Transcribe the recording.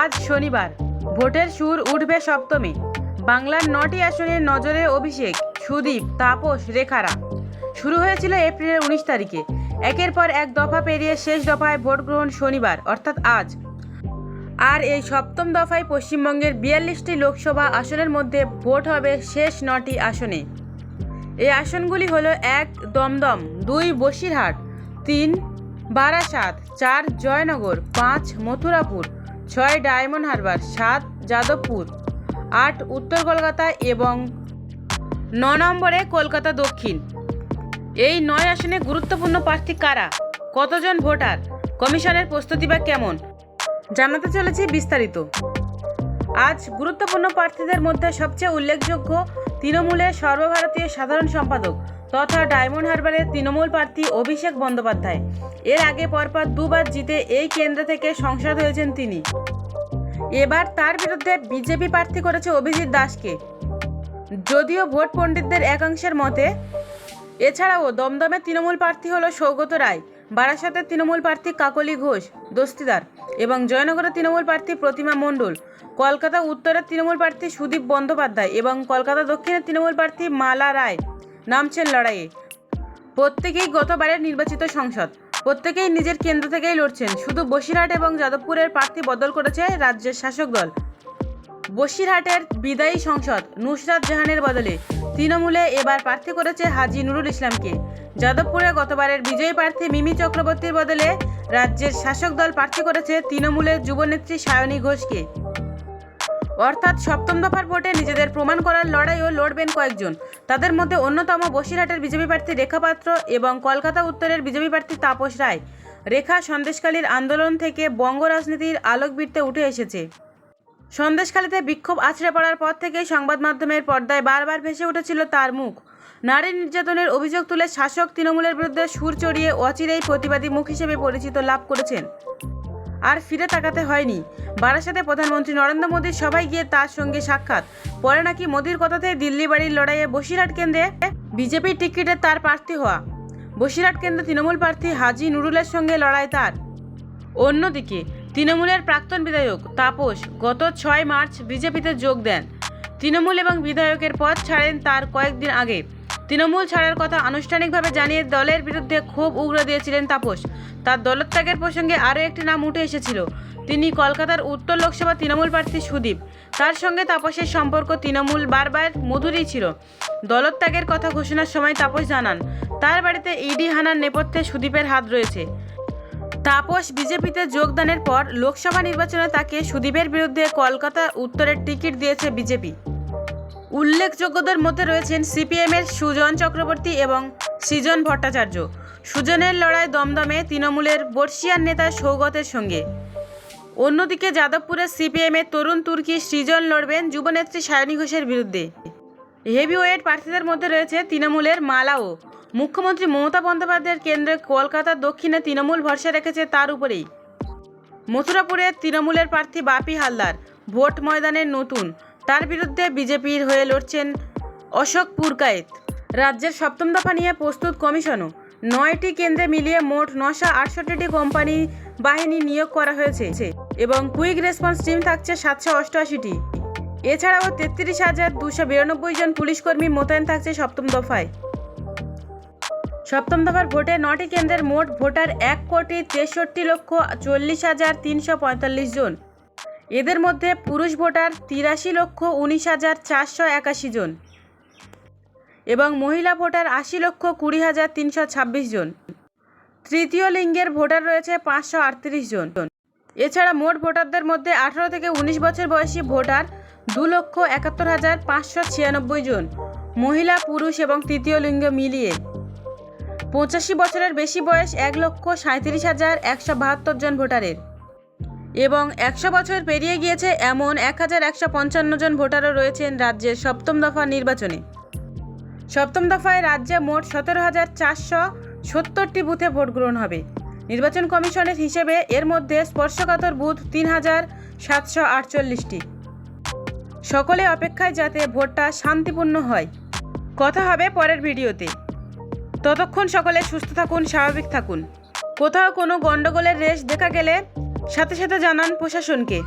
আজ শনিবার। ভোটের সুর উঠবে সপ্তমী। বাংলার নটি আসনে নজরে অভিষেক, সুদীপ, তাপস, রেখারা। শুরু হয়েছিল এপ্রিলের উনিশ তারিখে। একের পর এক দফা পেরিয়ে শেষ দফায় ভোট গ্রহণ শনিবার, অর্থাৎ আজ। আর এই সপ্তম দফায় পশ্চিমবঙ্গের বিয়াল্লিশটি লোকসভা আসনের মধ্যে ভোট হবে শেষ নটি আসনে। এই আসনগুলি হল এক, দমদম, দুই, বসিরহাট, তিন, বারাসাত, চার, জয়নগর, পাঁচ, মথুরাপুর ছয় ডায়মন্ড হারবার, সাত যাদবপুর, আট উত্তর কলকাতা এবং ন নম্বরে কলকাতা দক্ষিণ। এই নয় আসনে গুরুত্বপূর্ণ প্রার্থী কারা? কতজন ভোটার? কমিশনের প্রস্তুতি বা কেমন? জানাতে চলেছি বিস্তারিত। আজ গুরুত্বপূর্ণ প্রার্থীদের মধ্যে সবচেয়ে উল্লেখযোগ্য তৃণমূলের সর্বভারতীয় সাধারণ সম্পাদক তথা ডায়মন্ড হারবারের তৃণমূল প্রার্থী অভিষেক বন্দ্যোপাধ্যায়। এর আগে পরপর দুবার জিতে এই কেন্দ্র থেকে সংসদ হয়েছেন তিনি। এবার তার বিরুদ্ধে বিজেপি প্রার্থী করেছে অভিজিৎ দাসকে। যদিও ভোট পণ্ডিতদের একাংশের মতে, এছাড়াও দমদমে তৃণমূল প্রার্থী হলো সৌগত রায় বারাসাতের তৃণমূল প্রার্থী কাকলি ঘোষ, দস্তিদার এবং জয়নগরের তৃণমূল প্রার্থী প্রতিমা মণ্ডল, কলকাতা উত্তরের তৃণমূল প্রার্থী সুদীপ বন্দ্যোপাধ্যায় এবং কলকাতা দক্ষিণের তৃণমূল প্রার্থী মালা রায়। নামছেন লড়াইয়ে। প্রত্যেকেই গতবারের নির্বাচিত সংসদ। প্রত্যেকেই নিজের কেন্দ্র থেকেই লড়ছেন। শুধু বসিরহাট এবং যাদবপুরের প্রার্থী বদল করেছে রাজ্যের শাসক দল। বসিরহাটের বিদায়ী সংসদ নুসরাত জাহানের বদলে তৃণমূলে এবার প্রার্থী করেছে হাজি নুরুল ইসলামকে। যাদবপুরে গতবারের বিজয়ী প্রার্থী মিমি চক্রবর্তীর বদলে রাজ্যের শাসক দল প্রার্থী করেছে তৃণমূলের যুবনেত্রী সায়নী ঘোষকে। অর্থাৎ সপ্তম দফার ভোটে নিজেদের প্রমাণ করার লড়াইও লড়বেন কয়েকজন। তাদের মধ্যে অন্যতম বসিরহাটের বিজেপি প্রার্থী রেখা পাত্র এবং কলকাতা উত্তরের বিজেপি প্রার্থী তাপস রায়। রেখা সন্দেশকালীর আন্দোলন থেকে বঙ্গ রাজনীতির আলোকবৃত্তে উঠে এসেছে। সন্দেশখালীতে বিক্ষোভ আছড়ে পড়ার পর থেকেই সংবাদ মাধ্যমের পর্দায় বারবার ভেসে উঠেছিল তার মুখ। নারী নির্যাতনের অভিযোগ তুলে শাসক তৃণমূলের বিরুদ্ধে সুর চড়িয়ে অচিরেই প্রতিবাদী মুখ হিসেবে পরিচিত লাভ করেছেন। আর ফিরে তাকাতে হয়নি। বারাসাতে প্রধানমন্ত্রী নরেন্দ্র মোদীর সবাই গিয়ে তার সঙ্গে সাক্ষাৎ। পরে নাকি মোদীর কথাতেই দিল্লি বাড়ির লড়াইয়ে বসিরহাট কেন্দ্রে বিজেপির টিকিটে তার প্রার্থী হওয়া। বসিরহাট কেন্দ্রে তৃণমূল প্রার্থী হাজি নুরুলের সঙ্গে লড়াই তার। অন্যদিকে তৃণমূলের প্রাক্তন বিধায়ক তাপস গত ছয় মার্চ বিজেপিতে যোগ দেন। তৃণমূল এবং বিধায়কের পদ ছাড়েন তার কয়েকদিন আগে। তৃণমূল ছাড়ার কথা আনুষ্ঠানিকভাবে জানিয়ে দলের বিরুদ্ধে ক্ষোভ উগ্র দিয়েছিলেন তাপস। তার দলত্যাগের প্রসঙ্গে আরও একটি নাম উঠে এসেছিল। তিনি কলকাতার উত্তর লোকসভা তৃণমূল প্রার্থী সুদীপ। তার সঙ্গে তাপসের সম্পর্ক তৃণমূল বারবার মধুরই ছিল। দলত্যাগের কথা ঘোষণার সময় তাপস জানান, তার বাড়িতে ইডি হানার নেপথ্যে সুদীপের হাত রয়েছে। তাপস বিজেপিতে যোগদানের পর লোকসভা নির্বাচনে তাকে সুদীপের বিরুদ্ধে কলকাতা উত্তরের টিকিট দিয়েছে বিজেপি। উল্লেখযোগ্যদের মধ্যে রয়েছেন সিপিএমের সুজন চক্রবর্তী এবং সৃজন ভট্টাচার্য। সুজনের লড়াই দমদমে তৃণমূলের বর্ষিয়ান নেতা সৌগতের সঙ্গে। অন্যদিকে যাদবপুরের সিপিএমের তরুণ তুর্কি সৃজন লড়বেন যুবনেত্রী সায়নী ঘোষের বিরুদ্ধে। হেভিওয়েট প্রার্থীদের মধ্যে রয়েছে তৃণমূলের মালাও। মুখ্যমন্ত্রী মমতা বন্দ্যোপাধ্যায়ের কেন্দ্রে কলকাতা দক্ষিণে তৃণমূল ভরসা রেখেছে তার উপরেই। মথুরাপুরে তৃণমূলের প্রার্থী বাপি হালদার। ভোট ময়দানের নতুন। তার বিরুদ্ধে বিজেপির হয়ে লড়ছেন অশোক পুরকায়েত। রাজ্যের সপ্তম দফা নিয়ে প্রস্তুত কমিশনও। নয়টি কেন্দ্রে মিলিয়ে মোট নশো আটষট্টিটি কোম্পানি বাহিনী নিয়োগ করা হয়েছে। এবং কুইক রেসপন্স টিম থাকছে সাতশো অষ্টআশিটি। এছাড়াও তেত্রিশ হাজার দুশো বিরানব্বই জন পুলিশকর্মী মোতায়েন থাকছে সপ্তম দফায়। সপ্তম দফার ভোটে নটি কেন্দ্রের মোট ভোটার এক কোটি তেষট্টি লক্ষ চল্লিশ হাজার তিনশো পঁয়তাল্লিশ জন। এদের মধ্যে পুরুষ ভোটার তিরাশি লক্ষ উনিশ হাজার চারশো একাশি জন এবং মহিলা ভোটার আশি লক্ষ কুড়ি হাজার তিনশো ছাব্বিশ জন। তৃতীয় লিঙ্গের ভোটার রয়েছে পাঁচশো আটত্রিশ জন। এছাড়া মোট ভোটারদের মধ্যে আঠারো থেকে উনিশ বছর বয়সী ভোটার দু লক্ষ একাত্তর হাজার পাঁচশো ছিয়ানব্বই জন। মহিলা, পুরুষ এবং তৃতীয় লিঙ্গ মিলিয়ে পঁচাশি বছরের বেশি বয়স এক লক্ষ সাঁত্রিশ হাজার একশো বাহাত্তর জন ভোটারের। এবং একশো বছর পেরিয়ে গিয়েছে এমন এক হাজার একশো পঞ্চান্ন জন ভোটারও রয়েছেন রাজ্যের সপ্তম দফা নির্বাচনে। সপ্তম দফায় রাজ্যে মোট সতেরো হাজার চারশো সত্তরটি বুথে ভোট গ্রহণ হবে। নির্বাচন কমিশনের হিসেবে এর মধ্যে স্পর্শকাতর বুথ তিন হাজার সাতশো আটচল্লিশটি। সকলে অপেক্ষায় যাতে ভোটটা শান্তিপূর্ণ হয়। কথা হবে পরের ভিডিওতে। ততক্ষণ সকলে সুস্থ থাকুন, স্বাভাবিক থাকুন। কোথাও কোনো গণ্ডগোলের রেশ দেখা গেলে সাথে সাথে জানান প্রশাসনকে।